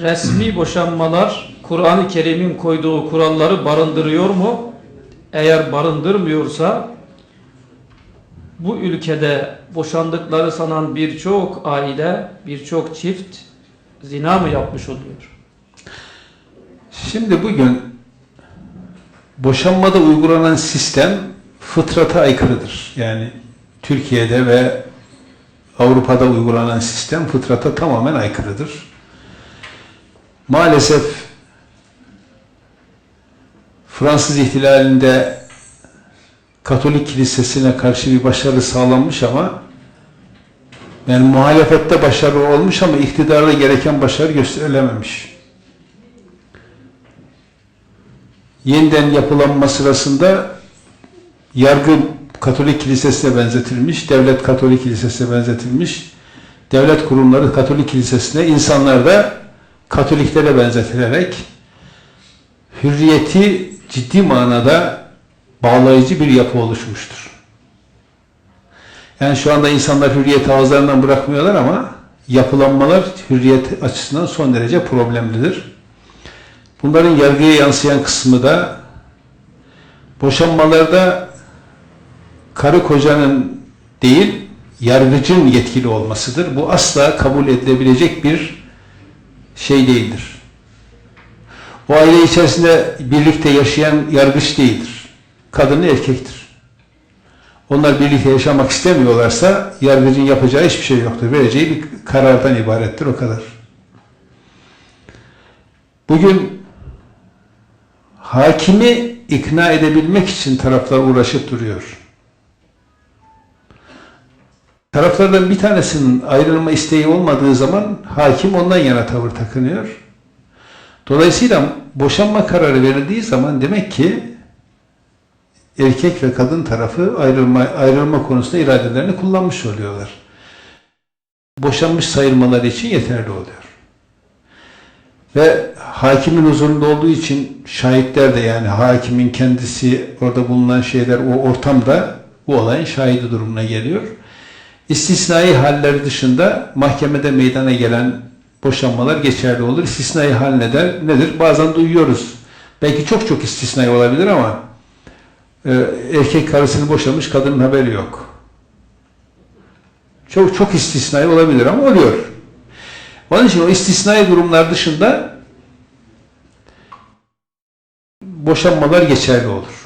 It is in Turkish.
resmi boşanmalar Kur'an-ı Kerim'in koyduğu kuralları barındırıyor mu? Eğer barındırmıyorsa bu ülkede boşandıkları sanan birçok aile, birçok çift zina mı yapmış oluyor? Şimdi bugün boşanmada uygulanan sistem fıtrata aykırıdır. Yani Türkiye'de ve Avrupa'da uygulanan sistem fıtrata tamamen aykırıdır. Maalesef Fransız ihtilalinde Katolik kilisesine karşı bir başarı sağlanmış ama yani muhalefette başarı olmuş ama iktidarda gereken başarı gösterilememiş. yeniden yapılanma sırasında yargı Katolik Kilisesi'ne benzetilmiş, devlet Katolik Kilisesi'ne benzetilmiş, devlet kurumları Katolik Kilisesi'ne, insanlar da Katoliklere benzetilerek hürriyeti ciddi manada bağlayıcı bir yapı oluşmuştur. Yani şu anda insanlar hürriyeti ağızlarından bırakmıyorlar ama yapılanmalar hürriyet açısından son derece problemlidir. Bunların yargıya yansıyan kısmı da boşanmalarda karı kocanın değil, yargıcın yetkili olmasıdır. Bu asla kabul edilebilecek bir şey değildir. O aile içerisinde birlikte yaşayan yargıç değildir. Kadını erkektir. Onlar birlikte yaşamak istemiyorlarsa yargıcın yapacağı hiçbir şey yoktur. Vereceği bir karardan ibarettir o kadar. Bugün hakimi ikna edebilmek için taraflar uğraşıp duruyor. Taraflardan bir tanesinin ayrılma isteği olmadığı zaman hakim ondan yana tavır takınıyor. Dolayısıyla boşanma kararı verildiği zaman demek ki erkek ve kadın tarafı ayrılma, ayrılma konusunda iradelerini kullanmış oluyorlar. Boşanmış sayılmaları için yeterli oluyor. Ve hakimin huzurunda olduğu için şahitler de yani hakimin kendisi orada bulunan şeyler o ortamda bu olayın şahidi durumuna geliyor. İstisnai haller dışında mahkemede meydana gelen boşanmalar geçerli olur. İstisnai hal nedir? nedir? Bazen duyuyoruz. Belki çok çok istisnai olabilir ama e, erkek karısını boşamış kadının haberi yok. Çok çok istisnai olabilir ama oluyor. Onun için o istisnai durumlar dışında boşanmalar geçerli olur.